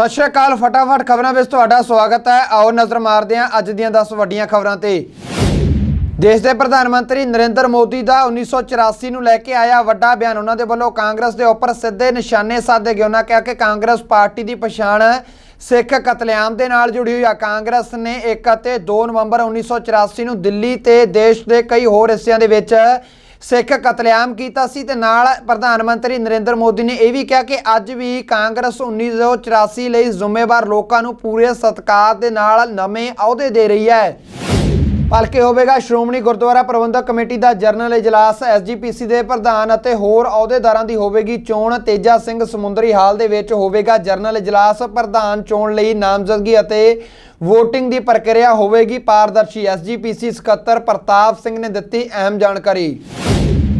ਸਤਿ ਸ਼੍ਰੀ ਅਕਾਲ, ਫਟਾਫਟ ਖਬਰਾਂ ਵਿੱਚ ਤੁਹਾਡਾ ਸਵਾਗਤ ਹੈ। ਆਓ ਨਜ਼ਰ ਮਾਰਦੇ ਹਾਂ ਅੱਜ ਦੀਆਂ 10 ਵੱਡੀਆਂ ਖਬਰਾਂ ਤੇ। ਦੇਸ਼ ਦੇ ਪ੍ਰਧਾਨ ਮੰਤਰੀ ਨਰਿੰਦਰ ਮੋਦੀ ਦਾ 1984 ਨੂੰ ਲੈ ਕੇ ਆਇਆ ਵੱਡਾ ਬਿਆਨ। ਉਹਨਾਂ ਦੇ ਵੱਲੋਂ ਕਾਂਗਰਸ ਦੇ ਉੱਪਰ ਸਿੱਧੇ ਨਿਸ਼ਾਨੇ ਸਾਧੇ ਗਏ। ਉਹਨਾਂ ਕਿਹਾ ਕਿ ਕਾਂਗਰਸ ਪਾਰਟੀ ਦੀ ਪਛਾਣ ਸਿੱਖ ਕਤਲੇਆਮ ਦੇ ਨਾਲ ਜੁੜੀ ਹੋਈ ਆ। ਕਾਂਗਰਸ ਨੇ 1 ਅਤੇ 2 ਨਵੰਬਰ 1984 ਨੂੰ ਦਿੱਲੀ ਤੇ ਦੇਸ਼ ਦੇ ਕਈ ਹੋਰ ਹਿੱਸਿਆਂ ਦੇ ਵਿੱਚ ਸਿੱਖ ਕਤਲੇਆਮ ਕੀਤਾ ਸੀ ਤੇ ਨਾਲ ਪ੍ਰਧਾਨ ਮੰਤਰੀ ਨਰਿੰਦਰ ਮੋਦੀ ਨੇ ਇਹ ਵੀ ਕਿਹਾ ਕਿ ਅੱਜ ਵੀ ਕਾਂਗਰਸ 1984 ਲਈ ਜ਼ਿੰਮੇਵਾਰ ਲੋਕਾਂ ਨੂੰ ਪੂਰੇ ਸਤਿਕਾਰ ਦੇ ਨਾਲ ਨਵੇਂ ਅਹੁਦੇ ਦੇ ਰਹੀ ਹੈ। ਭਲਕੇ ਹੋਵੇਗਾ ਸ਼੍ਰੋਮਣੀ ਗੁਰਦੁਆਰਾ ਪ੍ਰਬੰਧਕ ਕਮੇਟੀ ਦਾ ਜਰਨਲ ਇਜਲਾਸ ਐਸਜੀਪੀਸੀ ਦੇ ਪ੍ਰਧਾਨ ਅਤੇ ਹੋਰ ਅਹੁਦੇਦਾਰਾਂ ਦੀ ਹੋਵੇਗੀ ਚੋਣ। ਤੇਜਾ ਸਿੰਘ ਸਮੁੰਦਰੀ ਹਾਲ ਦੇ ਵਿੱਚ ਹੋਵੇਗਾ ਜਰਨਲ ਇਜਲਾਸ। ਪ੍ਰਧਾਨ ਚੋਣ ਲਈ ਨਾਮਜ਼ਦਗੀ ਅਤੇ VOTING ਦੀ ਪ੍ਰਕਿਰਿਆ ਹੋਵੇਗੀ। ਪਾਰਦਰਸ਼ੀ ਐਸਜੀਪੀਸੀ ਸਕੱਤਰ ਪ੍ਰਤਾਪ ਸਿੰਘ ਨੇ ਦਿੱਤੀ ਅਹਿਮ ਜਾਣਕਾਰੀ।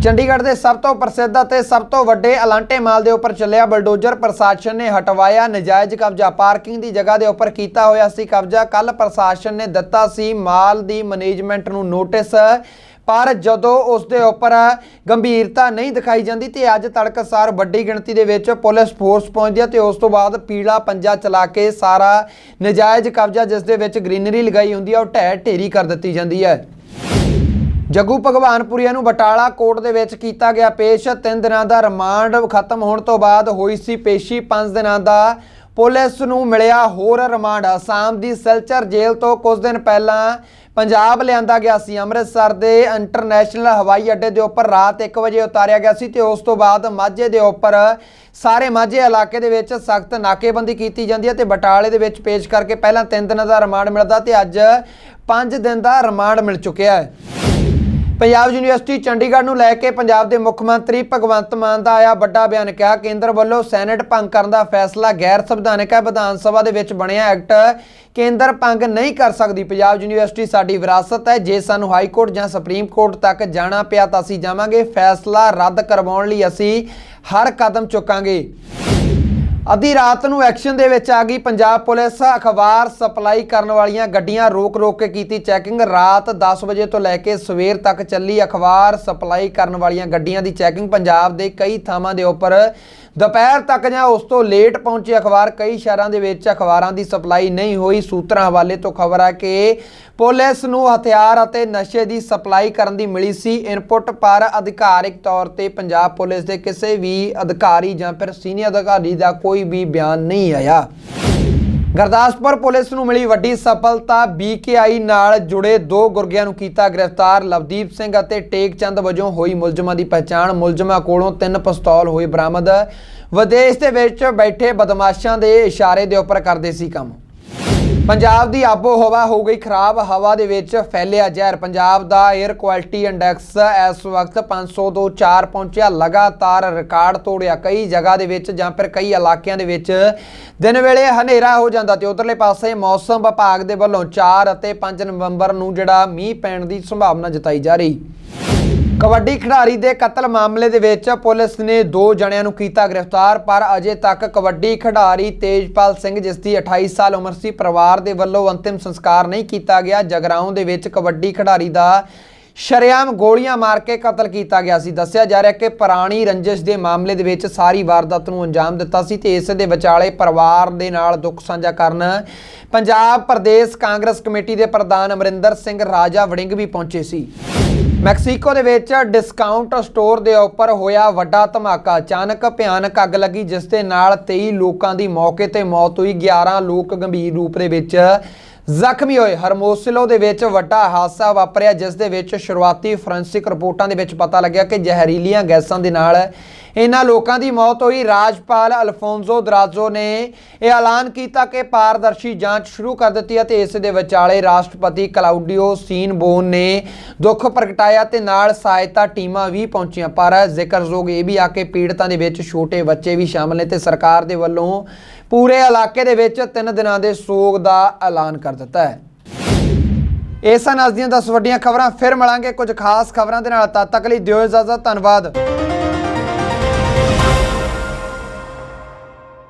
ਚੰਡੀਗੜ੍ਹ ਦੇ ਸਭ ਤੋਂ ਪ੍ਰਸਿੱਧ ਅਤੇ ਸਭ ਤੋਂ ਵੱਡੇ ਅਲਾਂਟੇ ਮਾਲ ਦੇ ਉੱਪਰ ਚੱਲਿਆ ਬਲਡੋਜ਼ਰ ਪ੍ਰਸ਼ਾਸਨ ਨੇ ਹਟਵਾਇਆ। ਨਜਾਇਜ਼ ਕਬਜ਼ਾ ਪਾਰਕਿੰਗ ਦੀ ਜਗ੍ਹਾ ਦੇ ਉੱਪਰ ਕੀਤਾ ਹੋਇਆ ਸੀ ਕਬਜ਼ਾ। ਕੱਲ ਪ੍ਰਸ਼ਾਸਨ ਨੇ ਦਿੱਤਾ ਸੀ ਮਾਲ ਦੀ ਮੈਨੇਜਮੈਂਟ ਨੂੰ ਨੋਟਿਸ। ਪਰ ਜਦੋਂ ਉਸ ਦੇ ਉੱਪਰ ਗੰਭੀਰਤਾ ਨਹੀਂ ਦਿਖਾਈ ਜਾਂਦੀ ਤੇ ਅੱਜ ਤੜਕਸਾਰ ਵੱਡੀ ਗਿਣਤੀ ਦੇ ਵਿੱਚ ਪੁਲਿਸ ਫੋਰਸ ਪਹੁੰਚਦੀ ਹੈ ਤੇ ਉਸ ਤੋਂ ਬਾਅਦ ਪੀਲਾ ਪੰਜਾ ਚਲਾ ਕੇ ਸਾਰਾ ਨਜਾਇਜ਼ ਕਬਜ਼ਾ ਜਿਸ ਦੇ ਵਿੱਚ ਗ੍ਰੀਨਰੀ ਲਗਾਈ ਹੁੰਦੀ ਹੈ, ਉਹ ਢਹਿ ਢੇਰੀ ਕਰ ਦਿੱਤੀ ਜਾਂਦੀ ਹੈ। ਜੱਗੂ ਭਗਵਾਨਪੁਰੀਆ ਨੂੰ ਬਟਾਲਾ ਕੋਰਟ ਦੇ ਵਿੱਚ ਕੀਤਾ ਗਿਆ ਪੇਸ਼। 3 ਦਿਨਾਂ ਦਾ ਰਿਮਾਂਡ ਖਤਮ ਹੋਣ ਤੋਂ ਬਾਅਦ ਹੋਈ ਸੀ ਪੇਸ਼ੀ। 5 ਦਿਨਾਂ ਦਾ ਪੁਲਿਸ ਨੂੰ ਮਿਲਿਆ ਹੋਰ ਰਿਮਾਂਡ। ਅਸਾਮ ਦੀ ਸਿਲਚਰ ਜੇਲ੍ਹ ਤੋਂ ਕੁਝ ਦਿਨ ਪਹਿਲਾਂ ਪੰਜਾਬ ਲਿਆਂਦਾ ਗਿਆ ਸੀ। ਅੰਮ੍ਰਿਤਸਰ ਦੇ ਇੰਟਰਨੈਸ਼ਨਲ ਹਵਾਈ ਅੱਡੇ ਦੇ ਉੱਪਰ ਰਾਤ 1 ਵਜੇ ਉਤਾਰਿਆ ਗਿਆ ਸੀ ਤੇ ਉਸ ਤੋਂ ਬਾਅਦ ਮਾਝੇ ਦੇ ਉੱਪਰ ਸਾਰੇ ਮਾਝੇ ਇਲਾਕੇ ਦੇ ਵਿੱਚ ਸਖਤ ਨਾਕੇਬੰਦੀ ਕੀਤੀ ਜਾਂਦੀ ਹੈ ਤੇ ਬਟਾਲੇ ਦੇ ਵਿੱਚ ਪੇਸ਼ ਕਰਕੇ ਪਹਿਲਾਂ 3 ਦਿਨਾਂ ਦਾ ਰਿਮਾਂਡ ਮਿਲਦਾ ਤੇ ਅੱਜ 5 ਦਿਨ ਦਾ ਰਿਮਾਂਡ ਮਿਲ ਚੁੱਕਿਆ ਹੈ। ਪੰਜਾਬ ਯੂਨੀਵਰਸਿਟੀ ਚੰਡੀਗੜ੍ਹ ਨੂੰ ਲੈ ਕੇ ਪੰਜਾਬ ਦੇ ਮੁੱਖ ਮੰਤਰੀ ਭਗਵੰਤ ਮਾਨ ਦਾ ਆਇਆ ਵੱਡਾ ਬਿਆਨ ਕਿਹਾ, ਕੇਂਦਰ ਵੱਲੋਂ ਸੈਨੇਟ ਭੰਗ ਕਰਨ ਦਾ ਫੈਸਲਾ ਗੈਰ ਸੰਵਿਧਾਨਕ ਹੈ। ਵਿਧਾਨ ਸਭਾ ਦੇ ਵਿੱਚ ਬਣਿਆ ਐਕਟ ਕੇਂਦਰ ਭੰਗ ਨਹੀਂ ਕਰ ਸਕਦੀ। ਪੰਜਾਬ ਯੂਨੀਵਰਸਿਟੀ ਸਾਡੀ ਵਿਰਾਸਤ ਹੈ। ਜੇ ਸਾਨੂੰ ਹਾਈ ਕੋਰਟ ਜਾਂ ਸੁਪਰੀਮ ਕੋਰਟ ਤੱਕ ਜਾਣਾ ਪਿਆ ਤਾਂ ਅਸੀਂ ਜਾਵਾਂਗੇ। ਫੈਸਲਾ ਰੱਦ ਕਰਵਾਉਣ ਲਈ ਅਸੀਂ ਹਰ ਕਦਮ ਚੁੱਕਾਂਗੇ। ਅੱਧੀ ਰਾਤ ਨੂੰ ਐਕਸ਼ਨ ਦੇ ਵਿੱਚ ਆ ਗਈ ਪੰਜਾਬ ਪੁਲਿਸ। ਅਖਬਾਰ ਸਪਲਾਈ ਕਰਨ ਵਾਲੀਆਂ ਗੱਡੀਆਂ ਰੋਕ-ਰੋਕ ਕੇ ਕੀਤੀ ਚੈਕਿੰਗ। ਰਾਤ 10 ਵਜੇ ਤੋਂ ਲੈ ਕੇ ਸਵੇਰ ਤੱਕ ਚੱਲੀ ਅਖਬਾਰ ਸਪਲਾਈ ਕਰਨ ਵਾਲੀਆਂ ਗੱਡੀਆਂ ਦੀ ਚੈਕਿੰਗ। ਪੰਜਾਬ ਦੇ ਕਈ ਥਾਵਾਂ ਦੇ ਉੱਪਰ ਦੁਪਹਿਰ ਤੱਕ ਜਾਂ ਉਸ ਤੋਂ ਲੇਟ ਪਹੁੰਚੇ ਅਖਬਾਰ। ਕਈ ਸ਼ਹਿਰਾਂ ਦੇ ਵਿੱਚ ਅਖਬਾਰਾਂ ਦੀ ਸਪਲਾਈ ਨਹੀਂ ਹੋਈ। ਸੂਤਰਾਂ ਹਵਾਲੇ ਤੋਂ ਖਬਰ ਹੈ ਕਿ ਪੁਲਿਸ ਨੂੰ ਹਥਿਆਰ ਅਤੇ ਨਸ਼ੇ ਦੀ ਸਪਲਾਈ ਕਰਨ ਦੀ ਮਿਲੀ ਸੀ। ਇਨਪੁਟ ਪਰ ਅਧਿਕਾਰਿਕ ਤੌਰ ਤੇ ਪੰਜਾਬ ਪੁਲਿਸ ਦੇ ਕਿਸੇ ਵੀ ਅਧਿਕਾਰੀ ਜਾਂ ਫਿਰ ਸੀਨੀਅਰ ਅਧਿਕਾਰੀ ਦਾ ਕੋਈ ਵੀ ਬਿਆਨ ਨਹੀਂ ਆਇਆ। ਗੁਰਦਾਸਪੁਰ ਪੁਲਿਸ ਨੂੰ ਮਿਲੀ ਵੱਡੀ ਸਫਲਤਾ। ਬੀਕੇਆਈ ਨਾਲ ਜੁੜੇ ਦੋ ਗੁਰਗਿਆਂ ਨੂੰ ਕੀਤਾ ਗ੍ਰਿਫਤਾਰ। ਲਵਦੀਪ ਸਿੰਘ ਅਤੇ ਟੇਕ ਚੰਦ ਵਜੋਂ ਹੋਈ ਮੁਲਜ਼ਮਾਂ ਦੀ ਪਛਾਣ ਮੁਲਜ਼ਮਾਂ ਕੋਲੋਂ ਤਿੰਨ ਪਿਸਤੌਲ ਹੋਏ ਬਰਾਮਦ। ਵਿਦੇਸ਼ ਦੇ ਵਿੱਚ ਬੈਠੇ ਬਦਮਾਸ਼ਾਂ ਦੇ ਇਸ਼ਾਰੇ ਦੇ ਉੱਪਰ ਕਰਦੇ ਸੀ ਕੰਮ। ਪੰਜਾਬ ਦੀ ਆਬੋ ਹਵਾ ਹੋ ਗਈ ਖਰਾਬ, ਹਵਾ ਦੇ ਵਿੱਚ ਫੈਲਿਆ ਜ਼ਹਿਰ। ਪੰਜਾਬ ਦਾ 에ਅਰ ਕੁਆਲਿਟੀ ਇੰਡੈਕਸ ਇਸ ਵਕਤ 500 ਤੋਂ 4 ਪਹੁੰਚਿਆ। ਲਗਾਤਾਰ ਰਿਕਾਰਡ ਤੋੜਿਆ। ਕਈ ਜਗ੍ਹਾ ਦੇ ਵਿੱਚ ਜਾਂ ਫਿਰ ਕਈ ਇਲਾਕਿਆਂ ਦੇ ਵਿੱਚ ਦਿਨ ਵੇਲੇ ਹਨੇਰਾ ਹੋ ਜਾਂਦਾ ਤੇ ਉਧਰਲੇ ਪਾਸੇ ਮੌਸਮ ਵਿਭਾਗ ਦੇ ਵੱਲੋਂ 4 ਅਤੇ 5 ਨਵੰਬਰ ਨੂੰ ਜਿਹੜਾ ਮੀਂਹ ਪੈਣ ਦੀ ਸੰਭਾਵਨਾ ਜਤਾਈ ਜਾ ਰਹੀ। ਕਬੱਡੀ ਖਿਡਾਰੀ ਦੇ ਕਤਲ ਮਾਮਲੇ ਦੇ ਵਿੱਚ ਪੁਲਿਸ ਨੇ ਦੋ ਜਣਿਆਂ ਨੂੰ ਕੀਤਾ ਗ੍ਰਿਫਤਾਰ, ਪਰ ਅਜੇ ਤੱਕ ਕਬੱਡੀ ਖਿਡਾਰੀ ਤੇਜਪਾਲ ਸਿੰਘ, ਜਿਸ ਦੀ 28 ਸਾਲ ਉਮਰ ਸੀ, ਪਰਿਵਾਰ ਦੇ ਵੱਲੋਂ ਅੰਤਿਮ ਸੰਸਕਾਰ ਨਹੀਂ ਕੀਤਾ ਗਿਆ। ਜਗਰਾਉਂ ਦੇ ਵਿੱਚ ਕਬੱਡੀ ਖਿਡਾਰੀ ਦਾ ਸ਼ਰੇਆਮ ਗੋਲੀਆਂ ਮਾਰ ਕੇ ਕਤਲ ਕੀਤਾ ਗਿਆ ਸੀ। ਦੱਸਿਆ ਜਾ ਰਿਹਾ ਕਿ ਪੁਰਾਣੀ ਰੰਜਿਸ਼ ਦੇ ਮਾਮਲੇ ਦੇ ਵਿੱਚ ਸਾਰੀ ਵਾਰਦਾਤ ਨੂੰ ਅੰਜਾਮ ਦਿੱਤਾ ਸੀ ਤੇ ਇਸ ਦੇ ਵਿਚਾਲੇ ਪਰਿਵਾਰ ਦੇ ਨਾਲ ਦੁੱਖ ਸਾਂਝਾ ਕਰਨ ਪੰਜਾਬ ਪ੍ਰਦੇਸ਼ ਕਾਂਗਰਸ ਕਮੇਟੀ ਦੇ ਪ੍ਰਧਾਨ ਅਮਰਿੰਦਰ ਸਿੰਘ ਰਾਜਾ ਵੜਿੰਗ ਵੀ ਪਹੁੰਚੇ ਸੀ। ਮੈਕਸੀਕੋ ਦੇ ਵਿੱਚ ਡਿਸਕਾਊਂਟ ਸਟੋਰ ਦੇ ਉੱਪਰ ਹੋਇਆ ਵੱਡਾ ਧਮਾਕਾ। ਅਚਾਨਕ ਭਿਆਨਕ ਅੱਗ ਲੱਗੀ, ਜਿਸ ਦੇ ਨਾਲ 23 ਲੋਕਾਂ ਦੀ ਮੌਕੇ ਤੇ ਮੌਤ ਹੋਈ। 11 ਲੋਕ ਗੰਭੀਰ ਰੂਪ ਦੇ ਵਿੱਚ ਜ਼ਖਮੀ ਹੋਏ ਹਰਮੋਸਿਲੋ ਦੇ ਵਿੱਚ ਵੱਡਾ ਹਾਦਸਾ ਵਾਪਰਿਆ, ਜਿਸ ਦੇ ਵਿੱਚ ਸ਼ੁਰੂਆਤੀ ਫੋਰੈਂਸਿਕ ਰਿਪੋਰਟਾਂ ਦੇ ਵਿੱਚ ਪਤਾ ਲੱਗਿਆ ਕਿ ਜ਼ਹਿਰੀਲੀਆਂ ਗੈਸਾਂ ਦੇ ਨਾਲ ਇਹਨਾਂ ਲੋਕਾਂ ਦੀ ਮੌਤ ਹੋਈ। ਰਾਜਪਾਲ ਅਲਫੋਂਜ਼ੋ ਦਰਾਜ਼ੋ ਨੇ ਇਹ ਐਲਾਨ ਕੀਤਾ ਕਿ ਪਾਰਦਰਸ਼ੀ ਜਾਂਚ ਸ਼ੁਰੂ ਕਰ ਦਿੱਤੀ ਅਤੇ ਇਸ ਦੇ ਵਿਚਾਲੇ ਰਾਸ਼ਟਰਪਤੀ ਕਲਾਉਡੀਓ ਸੀਨਬੋਨ ਨੇ ਦੁੱਖ ਪ੍ਰਗਟਾਇਆ ਤੇ ਨਾਲ ਸਹਾਇਤਾ ਟੀਮਾਂ ਵੀ ਪਹੁੰਚੀਆਂ। ਪਰ ਜ਼ਿਕਰਯੋਗ ਇਹ ਵੀ ਆ ਕਿ ਪੀੜਤਾਂ ਦੇ ਵਿੱਚ ਛੋਟੇ ਬੱਚੇ ਵੀ ਸ਼ਾਮਲ ਨੇ ਤੇ ਸਰਕਾਰ ਦੇ ਵੱਲੋਂ ਪੂਰੇ ਇਲਾਕੇ ਦੇ ਵਿੱਚ 3 ਦਿਨਾਂ ਦੇ ਸੋਗ ਦਾ ਐਲਾਨ ਕਰ ਦਿੱਤਾ ਹੈ। ਇਹ ਸਨ ਅੱਜ ਦੀਆਂ 10 ਵੱਡੀਆਂ ਖਬਰਾਂ, ਫਿਰ ਮਿਲਾਂਗੇ ਕੁਝ ਖਾਸ ਖਬਰਾਂ ਦੇ ਨਾਲ। ਤਦ ਤੱਕ ਲਈ ਦਿਓ ਇਜਾਜ਼ਤ, ਧੰਨਵਾਦ।